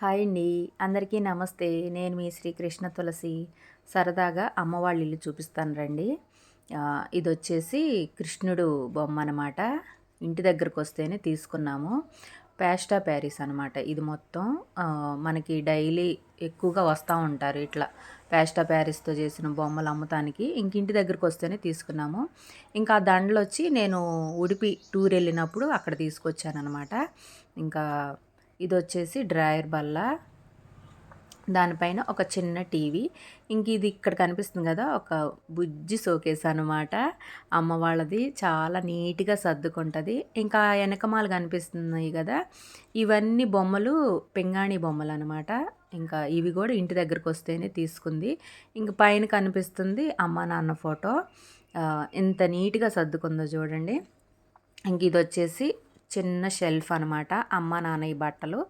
Hi అండి. అందరికీ నమస్తే. నేను మీ శ్రీకృష్ణ తులసి. సరదాగా అమ్మవాళ్ళ ఇల్లు చూపిస్తాను రండి. ఇది వచ్చేసి కృష్ణుడు బొమ్మ అనమాట ఇంటి దగ్గరకు వస్తేనే తీసుకున్నాము. ప్యాస్టా ప్యారిస్ అనమాట ఇది మొత్తం. మనకి డైలీ ఎక్కువగా వస్తూ ఉంటారు ఇట్లా ప్యాస్టా ప్యారిస్తో చేసిన బొమ్మలు అమ్మటానికి ఇంక ఇంటి దగ్గరకు వస్తేనే తీసుకున్నాము. ఇంకా ఆ దండలు వచ్చి నేను ఉడిపి టూర్ వెళ్ళినప్పుడు అక్కడ తీసుకొచ్చాను అనమాట ఇంకా ఇది వచ్చేసి డ్రాయర్ బల్ల. దానిపైన ఒక చిన్న టీవీ. ఇంక ఇది ఇక్కడ కనిపిస్తుంది కదా ఒక బుజ్జి సోకేస్ అనమాట అమ్మ వాళ్ళది చాలా నీట్గా సర్దుకుంటుంది. ఇంకా వెనకమాలు కనిపిస్తున్నాయి కదా ఇవన్నీ బొమ్మలు పింగాణి బొమ్మలు అనమాట ఇంకా ఇవి కూడా ఇంటి దగ్గరకు వస్తేనే తీసుకుంది. ఇంక పైన కనిపిస్తుంది అమ్మ నాన్న ఫోటో. ఎంత నీట్గా సర్దుకుందో చూడండి. ఇంక ఇది వచ్చేసి చిన్న షెల్ఫ్ అనమాట అమ్మ నాన్న ఈ బట్టలు.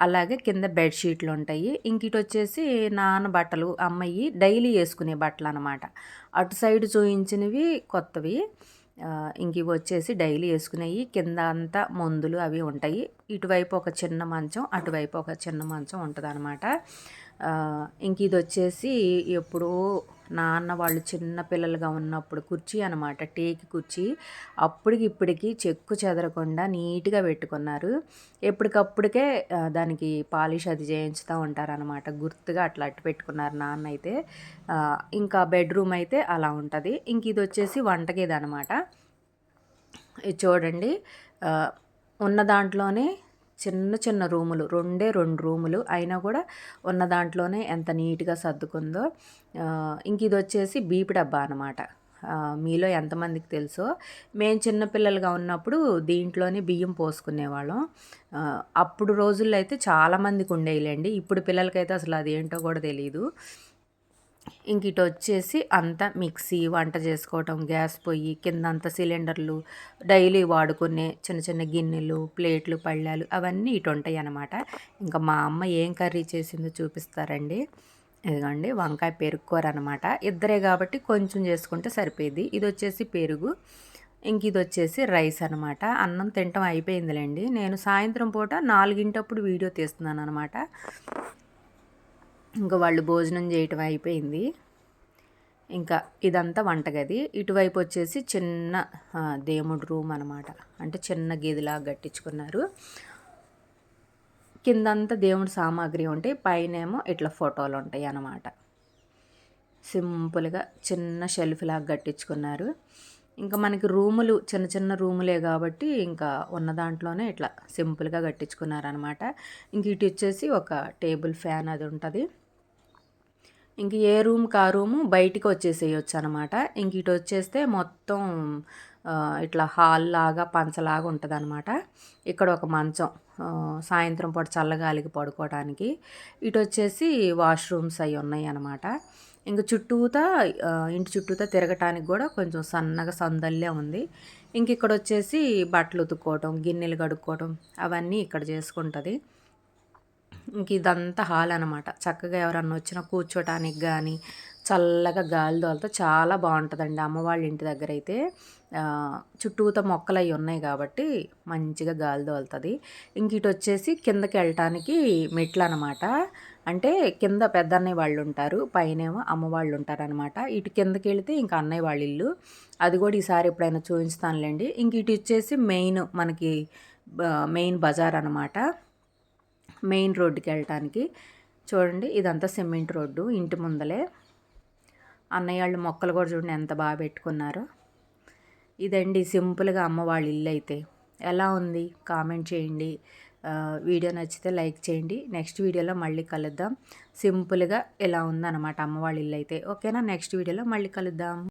అలాగే కింద బెడ్షీట్లు ఉంటాయి. ఇంకిటి వచ్చేసి నాన్న బట్టలు అమ్మాయి డైలీ వేసుకునే బట్టలు అనమాట అటు సైడ్ చూయించినవి కొత్తవి. ఇంక వచ్చేసి డైలీ వేసుకునేవి. కింద అంతా మందులు అవి ఉంటాయి. ఇటువైపు ఒక చిన్న మంచం అటువైపు ఒక చిన్న మంచం ఉంటుంది అనమాట ఇంక ఇది వచ్చేసి ఎప్పుడో నాన్న వాళ్ళు చిన్న పిల్లలుగా ఉన్నప్పుడు కుర్చీ అనమాట టేకి కుర్చీ. అప్పటికి ఇప్పటికి చెక్కు చెదరకుండా నీట్గా పెట్టుకున్నారు. ఎప్పటికప్పటికే దానికి పాలిష్ అది చేయించుతూ ఉంటారనమాట గుర్తుగా అట్లా అట్టు పెట్టుకున్నారు నాన్న అయితే ఇంకా బెడ్రూమ్ అయితే అలా ఉంటుంది. ఇంక ఇది వచ్చేసి వంటగేది అనమాట ఇది చూడండి ఉన్న దాంట్లోనే చిన్న చిన్న రూములు రెండే రెండు రూములు అయినా కూడా ఉన్న దాంట్లోనే ఎంత నీట్గా సర్దుకుందో ఇంక ఇది వచ్చేసి బీపి డబ్బా అనమాట మీలో ఎంతమందికి తెలుసో మేము చిన్నపిల్లలుగా ఉన్నప్పుడు దీంట్లోనే బియ్యం పోసుకునేవాళ్ళం. అప్పుడు రోజుల్లో అయితే చాలామందికి ఉండేవిలేండి ఇప్పుడు పిల్లలకైతే అసలు అదేంటో కూడా తెలియదు ఇంక ఇటు వచ్చేసి అంతా మిక్సీ వంట చేసుకోవటం గ్యాస్ పొయ్యి కింద అంత సిలిండర్లు డైలీ వాడుకునే చిన్న చిన్న గిన్నెలు ప్లేట్లు పళ్ళాలు అవన్నీ ఇటు ఉంటాయి అన్నమాట ఇంకా మా అమ్మ ఏం కర్రీ చేసిందో చూపిస్తారండి. ఇదిగోండి వంకాయ పెరుక్కోర అనమాట ఇద్దరే కాబట్టి కొంచెం చేసుకుంటే సరిపోయింది. ఇది వచ్చేసి పెరుగు ఇంక ఇది వచ్చేసి రైస్ అనమాట అన్నం తినటం అయిపోయిందిలేండి. నేను సాయంత్రం పూట నాలుగింటప్పుడు వీడియో తీస్తున్నాను అనమాట ఇంకా వాళ్ళు భోజనం చేయటం అయిపోయింది. ఇంకా ఇదంతా వంటగది. ఇటువైపు వచ్చేసి చిన్న దేవుడు రూమ్ అనమాట అంటే చిన్న గదిలా కట్టించుకున్నారు. కిందంతా దేవుడి సామాగ్రి ఉంటాయి. పైనేమో ఇట్లా ఫోటోలు ఉంటాయి అన్నమాట. సింపుల్గా చిన్న షెల్ఫ్ లాగా కట్టించుకున్నారు. ఇంకా మనకి రూములు చిన్న చిన్న రూములే కాబట్టి ఇంకా ఉన్న దాంట్లోనే ఇట్లా సింపుల్గా కట్టించుకున్నారనమాట. ఇంక ఇటు వచ్చేసి ఒక టేబుల్ ఫ్యాన్ అది ఉంటుంది. ఇంక ఏ రూమ్కి ఆ రూము బయటికి వచ్చేసేయచ్చు అనమాట ఇంక ఇటు వచ్చేస్తే మొత్తం ఇట్లా హాల్ లాగా పంచలాగా ఉంటుంది అనమాట ఇక్కడ ఒక మంచం సాయంత్రం పూట చల్లగాలికి పడుకోవడానికి ఇటు వచ్చేసి వాష్రూమ్స్ అవి ఉన్నాయి అనమాట ఇంక చుట్టూతా ఇంటి చుట్టూతా తిరగటానికి కూడా కొంచెం సన్నగా సందల్లే ఉంది. ఇంక ఇక్కడ వచ్చేసి బట్టలు ఉతుక్కోవటం గిన్నెలు కడుక్కోవటం అవన్నీ ఇక్కడ చేసుకుంటుంది. ఇంక ఇదంతా హాల్ అనమాట చక్కగా ఎవరన్నా వచ్చినా కూర్చోటానికి కానీ చల్లగా గాలి దోలతో చాలా బాగుంటుందండి. అమ్మవాళ్ళ ఇంటి దగ్గర అయితే చుట్టూత మొక్కలు అవి ఉన్నాయి కాబట్టి మంచిగా గాలి దోలుతుంది ఇంక ఇటు వచ్చేసి కిందకి వెళ్ళటానికి మెట్లు అనమాట అంటే కింద పెద్ద అన్నయ్య వాళ్ళు ఉంటారు పైనేమో అమ్మవాళ్ళు ఉంటారనమాట ఉంటారు అనమాట ఇటు కిందకి వెళితే ఇంకా అన్నయ్య వాళ్ళ ఇల్లు అది కూడా ఈసారి ఎప్పుడైనా చూపిస్తానులేండి. ఇంక ఇటు వచ్చేసి మెయిన్ మనకి మెయిన్ బజార్ అనమాట మెయిన్ రోడ్డుకి వెళ్ళటానికి చూడండి ఇదంతా సిమెంట్ రోడ్డు ఇంటి ముందలే. అన్నయ్య వాళ్ళు మొక్కలు కూడా చూడండి ఎంత బాగా పెట్టుకున్నారో. ఇదండి సింపుల్గా అమ్మ వాళ్ళ ఇల్లు అయితే. ఎలా ఉంది? కామెంట్ చేయండి. వీడియో నచ్చితే లైక్ చేయండి. నెక్స్ట్ వీడియోలో మళ్ళీ కలుద్దాం. సింపుల్గా ఎలా ఉందన్నమాట అమ్మ వాళ్ళ ఇల్లు అయితే. ఓకేనా? నెక్స్ట్ వీడియోలో మళ్ళీ కలుద్దాం.